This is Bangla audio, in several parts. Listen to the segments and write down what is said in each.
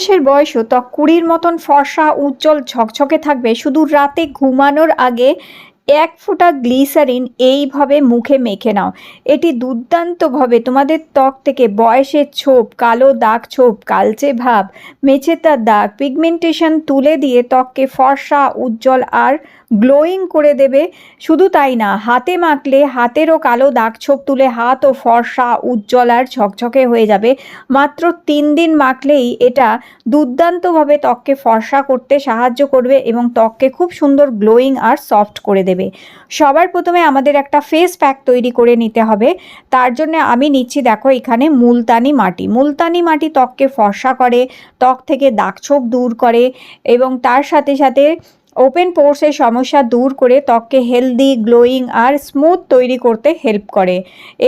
বয়সের বয়সও ত্বক কুড়ির মতন ফর্সা, উজ্জ্বল, ঝকঝকে থাকবে। শুধু রাতে ঘুমানোর আগে এক ফোঁটা গ্লিসারিন এইভাবে মুখে মেখে নাও। এটি দুর্দান্তভাবে তোমাদের ত্বক থেকে বয়সের ছোপ, কালো দাগ ছোপ, কালচে ভাব মেছেতার দাগ, পিগমেন্টেশন তুলে দিয়ে ত্বককে ফর্সা, উজ্জ্বল আর গ্লোয়িং করে দেবে। শুধু তাই না, হাতে মাখলে হাতেরও কালো দাগ ছোপ তুলে হাত ও ফর্সা উজ্জ্বল আর ঝকঝকে হয়ে যাবে। মাত্র তিন দিন মাখলেই এটা দুর্দান্তভাবে ত্বককে ফর্সা করতে সাহায্য করবে এবং ত্বককে খুব সুন্দর গ্লোয়িং আর সফট করে দেবে। সবার প্রথমে আমাদের একটা ফেস প্যাক তৈরি করে নিতে হবে। তার জন্য আমি নিচ্ছি, দেখো, এখানে মুলতানি মাটি। মুলতানি মাটি ত্বককে ফর্সা করে, ত্বক থেকে দাগছোপ দূর করে এবং তার সাথে সাথে ওপেন পোর্সের সমস্যা দূর করে ত্বককে হেলদি গ্লোয়িং আর স্মুথ তৈরি করতে হেল্প করে।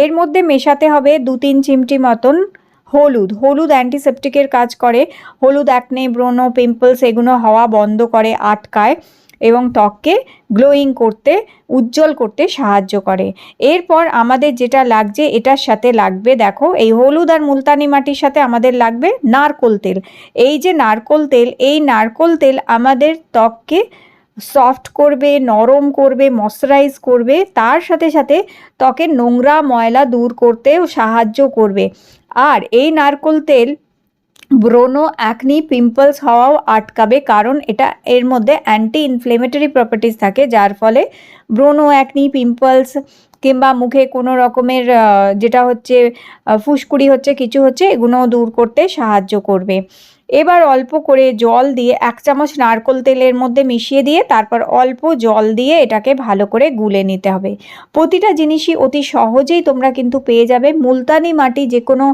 এর মধ্যে মেশাতে হবে দু তিন চিমটি মতন হলুদ। হলুদ অ্যান্টিসেপটিকের কাজ করে। হলুদ অ্যাকনে ব্রণ পিম্পলস এগুলো হওয়া বন্ধ করে, আটকায়। এবং ত্বককে গ্লোয়িং করতে, উজ্জ্বল করতে সাহায্য করে। এরপর আমাদের যেটা লাগছে, এটার সাথে লাগবে দেখো, এই হলুদ আর মুলতানি মাটির সাথে আমাদের লাগবে নারকোল তেল। এই যে নারকোল তেল, এই নারকোল তেল আমাদের ত্বককে সফট করবে, নরম করবে, ময়শ্চারাইজ করবে, তার সাথে সাথে ত্বকের নোংরা ময়লা দূর করতেও সাহায্য করবে। আর এই নারকোল তেল ব্রণ অ্যাকনি পিম্পলস হওয়াও আটকাবে, কারণ এটা এর মধ্যে অ্যান্টি ইনফ্লেমেটরি প্রপার্টিস থাকে, যার ফলে ব্রোনো অ্যাকনি পিম্পলস কিংবা মুখে কোনো রকমের যেটা হচ্ছে ফুসকুড়ি হচ্ছে, কিছু হচ্ছে, এগুলোও দূর করতে সাহায্য করবে। এবার অল্প করে জল দিয়ে এক চামচ নারকোল তেলের মধ্যে মিশিয়ে দিয়ে তারপর অল্প জল দিয়ে এটাকে ভালো করে গুলে নিতে হবে। প্রতিটা জিনিসই অতি সহজেই তোমরা কিন্তু পেয়ে যাবে। মুলতানি মাটি যে কোনো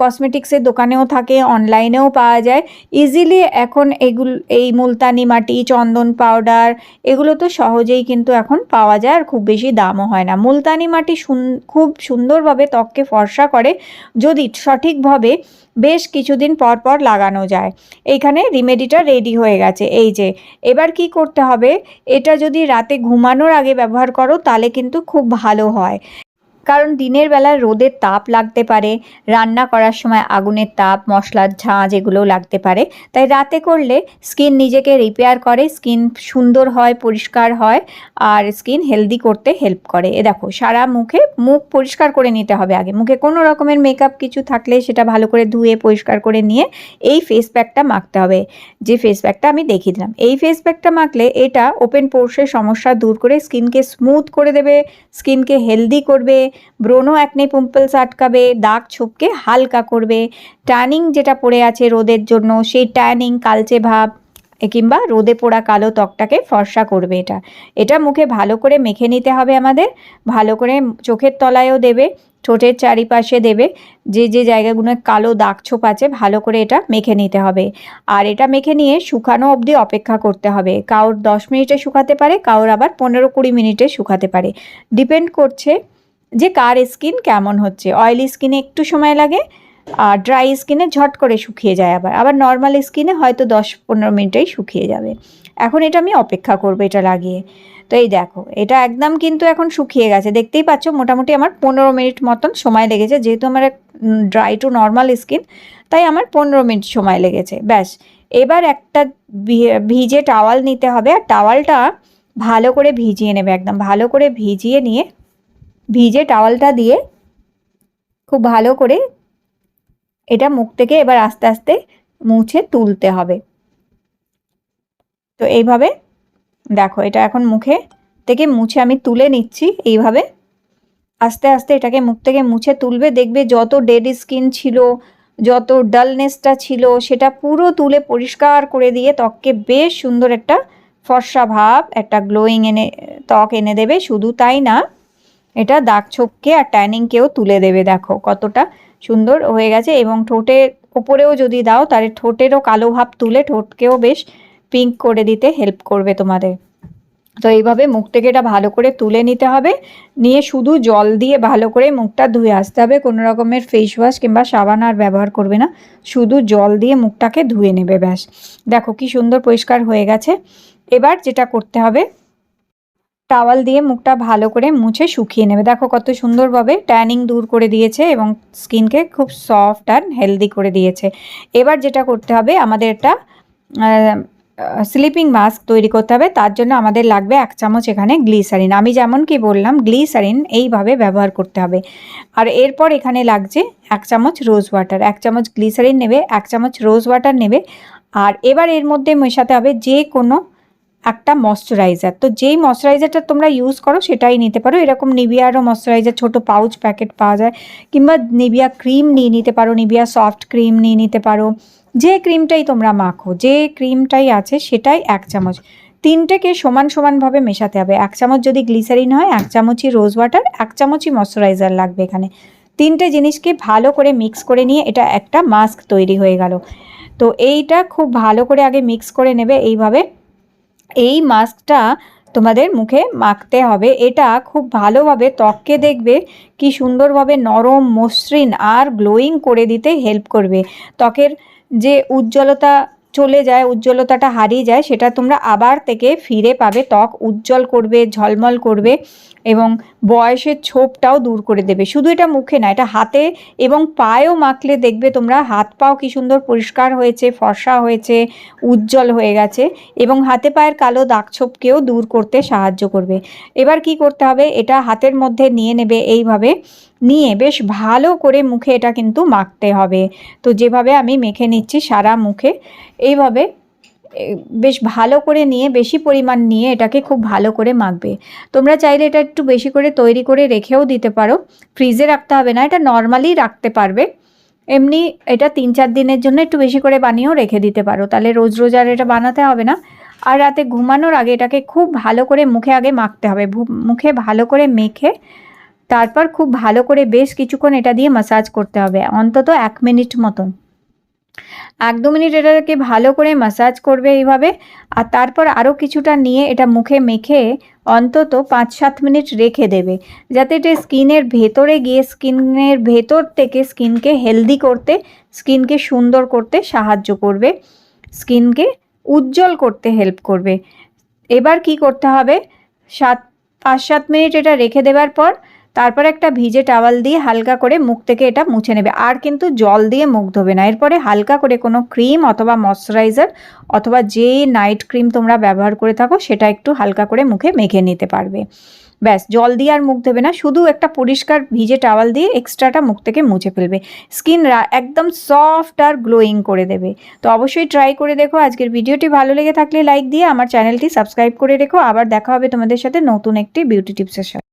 কসমেটিক্সের দোকানেও থাকে অনলাইনেও পাওয়া যায়। ইজিলি এখন এগুলো, এই মুলতানি মাটি, চন্দন পাউডার এগুলো তো সহজেই কিন্তু এখন পাওয়া যায় আর খুব বেশি দামও হয় না। মুলতানি মাটি খুব সুন্দরভাবে ত্বককে ফর্সা করে। যদি সঠিকভাবে বেশ কিছুদিন পর পর লাগানো যায়। এইখানে রিমেডিটা রেডি হয়ে গেছে। এই যে, এবার কি করতে হবে? এটা যদি রাতে ঘুমানোর আগে ব্যবহার করো, তাহলে কিন্তু খুব ভালো হয়। কারণ দিনের বেলা রোদের তাপ লাগতে পারে, রান্না করার সময় আগুনের তাপ, মশলার ঝাঁঝ এগুলোও লাগতে পারে। তাই রাতে করলে স্কিন নিজেকে রিপেয়ার করে, স্কিন সুন্দর হয়, পরিষ্কার হয় আর স্কিন হেলদি করতে হেল্প করে। এ দেখো, সারা মুখে মুখ পরিষ্কার করে নিতে হবে আগে। মুখে কোনো রকমের মেকআপ কিছু থাকলে সেটা ভালো করে ধুয়ে, পরিষ্কার করে নিয়ে এই ফেস প্যাকটা মাখতে হবে। যে ফেস প্যাকটা আমি দেখিয়ে দিলাম। এই ফেস প্যাকটা মাখলে এটা ওপেন পোর্সের সমস্যা দূর করে স্কিনকে স্মুথ করে দেবে স্কিনকে হেলদি করবে ব্রণ অ্যাকনে পিম্পলস আটকাবে, দাগ ছোপকে হালকা করবে। ট্যানিং যেটা পড়ে আছে রোদের জন্য, সেই ট্যানিং কালচে ভাব কিংবা রোদে পোড়া কালো ত্বকটাকে ফর্সা করবে এটা। এটা মুখে ভালো করে মেখে নিতে হবে আমাদের, ভালো করে চোখের তলায়ও দেবে, ঠোঁটের চারিপাশে দেবে, যে যে জায়গাগুলো কালো দাগ ছোপ আছে, ভালো করে এটা মেখে নিতে হবে। আর এটা মেখে নিয়ে শুকানো অবধি অপেক্ষা করতে হবে। কাউর দশ মিনিটে শুকাতে পারে, কাউর আবার পনেরো কুড়ি মিনিটে শুকাতে পারে। ডিপেন্ড করছে যে কার স্কিন কেমন হচ্ছে? অয়েলি স্কিনে একটু সময় লাগে, আর ড্রাই স্কিনে ঝট করে শুকিয়ে যায় আবার। আবার নর্মাল স্কিনে হয়তো দশ পনেরো মিনিটেই শুকিয়ে যাবে। এখন এটা আমি অপেক্ষা করব এটা লাগিয়ে। তো এই দেখো, এটা একদম কিন্তু এখন শুকিয়ে গেছে। দেখতেই পাচ্ছ, মোটামুটি আমার পনেরো মিনিট মতন সময় লেগেছে। যেহেতু আমার ড্রাই টু নর্মাল স্কিন তাই আমার পনেরো মিনিট সময় লেগেছে। ব্যাস, এবার একটা ভিজে টাওয়াল নিতে হবে। আর টাওয়ালটা ভালো করে ভিজিয়ে নেবে একদম। ভালো করে ভিজিয়ে নিয়ে ভিজে টাওয়ালটা দিয়ে খুব ভালো করে এটা মুখ থেকে এবার আস্তে আস্তে মুছে তুলতে হবে। তো এইভাবে দেখো, এটা এখন মুখে থেকে মুছে আমি তুলে নিচ্ছি এইভাবে। আস্তে আস্তে এটাকে মুখ থেকে মুছে তুলবে, দেখবে যত ডেড স্কিন ছিল, যত ডালনেসটা ছিল, সেটা পুরো তুলে পরিষ্কার করে দিয়ে ত্বককে বেশ সুন্দর একটা ফর্সা ভাব, একটা গ্লোয়িং এনে, ত্বক এনে দেবে। শুধু তাই না এটা দাগ ছোপকে আর ট্যানিংকেও তুলে দেবে, দেখো কতটা সুন্দর হয়ে গেছে। এবং ঠোঁটের ওপরেও যদি দাও, তাহলে ঠোঁটেরও কালো ভাব তুলে ঠোঁটকেও বেশ পিঙ্ক করে দিতে হেল্প করবে তোমাদের। তো এইভাবে মুখ থেকে এটা ভালো করে তুলে নিতে হবে। নিয়ে শুধু জল দিয়ে ভালো করে মুখটা ধুয়ে আসতে হবে। কোনো রকমের ফেস ওয়াশ কিংবা সাবান আর ব্যবহার করবে না। শুধু জল দিয়ে মুখটাকে ধুয়ে নেবে ব্যাস। দেখো কি সুন্দর পরিষ্কার হয়ে গেছে। এবার যেটা করতে হবে টাওয়াল দিয়ে মুখটা ভালো করে মুছে শুকিয়ে নেবে। দেখো কত সুন্দরভাবে ট্যানিং দূর করে দিয়েছে এবং স্কিনকে খুব সফট আর হেলদি করে দিয়েছে। এবার যেটা করতে হবে, আমাদের একটা স্লিপিং মাস্ক তৈরি করতে হবে। তার জন্য আমাদের লাগবে এক চামচ এখানে গ্লিসারিন আমি যেমন কি বললাম গ্লিসারিন এইভাবে ব্যবহার করতে হবে। আর এরপর এখানে লাগছে এক চামচ রোজ ওয়াটার এক চামচ গ্লিসারিন নেবে, এক চামচ রোজ ওয়াটার নেবে। আর এবার এর মধ্যে মেশাতে হবে যে কোনো একটা ময়শ্চারাইজার তো যেই ময়শ্চারাইজারটা তোমরা ইউজ করো, সেটাই নিতে পারো। এরকম নিভিয়ারও ময়শ্চারাইজার ছোট পাউচ প্যাকেট পাওয়া যায়। কিংবা নিভিয়া ক্রিম নিয়ে নিতে পারো নিভিয়া সফট ক্রিম নিয়ে নিতে পারো। যে ক্রিমটাই তোমরা মাখো, যে ক্রিমটাই আছে, সেটাই এক চামচ। তিনটেকে সমান সমানভাবে মেশাতে হবে। এক চামচ যদি গ্লিসারিন হয়, এক চামচই রোজ ওয়াটার এক চামচই ময়শ্চারাইজার লাগবে এখানে। তিনটে জিনিসকে ভালো করে মিক্স করে নিয়ে এটা একটা মাস্ক তৈরি হয়ে গেল। তো এইটা খুব ভালো করে আগে মিক্স করে নেবে, এইভাবে এই মাস্কটা তোমাদের মুখে মাখতে হবে। এটা খুব ভালোভাবে ত্বককে দেখবে, কি সুন্দরভাবে নরম, মসৃণ আর গ্লোয়িং করে দিতে হেল্প করবে। ত্বকের যে উজ্জ্বলতা চলে যায়, উজ্জ্বলতাটা হারিয়ে যায়, সেটা তোমরা আবার থেকে ফিরে পাবে। ত্বক উজ্জ্বল করবে, ঝলমল করবে। এবং বয়সের ছোপটাও দূর করে দেবে। শুধু এটা মুখে না, এটা হাতে এবং পায়েও মাখলে দেখবে তোমরা হাত পাও কি সুন্দর পরিষ্কার হয়েছে, ফর্সা হয়েছে, উজ্জ্বল হয়ে গেছে এবং হাতে পায়ের কালো দাগ ছোপকেও দূর করতে সাহায্য করবে। এবার কি করতে হবে? এটা হাতের মধ্যে নিয়ে নেবে এইভাবে। নিয়ে বেশ ভালো করে মুখে এটা কিন্তু মাখতে হবে। তো যেভাবে আমি মেখে নিচ্ছি সারা মুখে, এইভাবে বেশ ভালো করে নিয়ে, বেশি পরিমাণ নিয়ে এটাকে খুব ভালো করে মাখবে। তোমরা চাইলে এটা একটু বেশি করে তৈরি করে রেখেও দিতে পারো। ফ্রিজে রাখতে হবে না, এটা নর্মালি রাখতে পারবে। এমনি এটা তিন চার দিনের জন্য একটু বেশি করে বানিয়েও রেখে দিতে পারো। তাহলে রোজ রোজ আর এটা বানাতে হবে না। আর রাতে ঘুমানোর আগে এটাকে খুব ভালো করে মুখে আগে মাখতে হবে। মুখে ভালো করে মেখে, তারপর খুব ভালো করে বেশ কিছুক্ষণ এটা দিয়ে মাসাজ করতে হবে। অন্তত এক মিনিট মতন। এক দু মিনিট এটাকে ভালো করে মাসাজ করবে এইভাবে, আর তারপর আরও কিছুটা নিয়ে এটা মুখে মেখে অন্তত পাঁচ সাত মিনিট রেখে দেবে। যাতে এটা স্কিনের ভেতরে গিয়ে, স্কিনের ভেতর থেকে স্কিনকে হেলদি করতে, স্কিনকে সুন্দর করতে সাহায্য করবে। স্কিনকে উজ্জ্বল করতে হেল্প করবে। এবার কি করতে হবে? সাত, পাঁচ সাত মিনিট এটা রেখে দেওয়ার পর তারপর একটা ভিজে টাওয়াল দিয়ে হালকা করে মুখ থেকে এটা মুছে নেবে। আর কিন্তু জল দিয়ে মুখ ধোবে না। এরপরে হালকা করে কোনো ক্রিম অথবা ময়শ্চারাইজার অথবা যে নাইট ক্রিম তোমরা ব্যবহার করে থাকো, সেটা একটু হালকা করে মুখে মেখে নিতে পারবে। ব্যাস, জল দিয়ে আর মুখ ধোবে না। শুধু একটা পরিষ্কার ভিজে টাওয়াল দিয়ে এক্সট্রাটা মুখ থেকে মুছে ফেলবে। স্কিন একদম সফট আর গ্লোয়িং করে দেবে। তো অবশ্যই ট্রাই করে দেখো। আজকের ভিডিওটি ভালো লেগে থাকলে লাইক দিয়ে আমার চ্যানেলটি সাবস্ক্রাইব করে রেখো। আবার দেখা হবে তোমাদের সাথে নতুন একটি বিউটি টিপসের সাথে।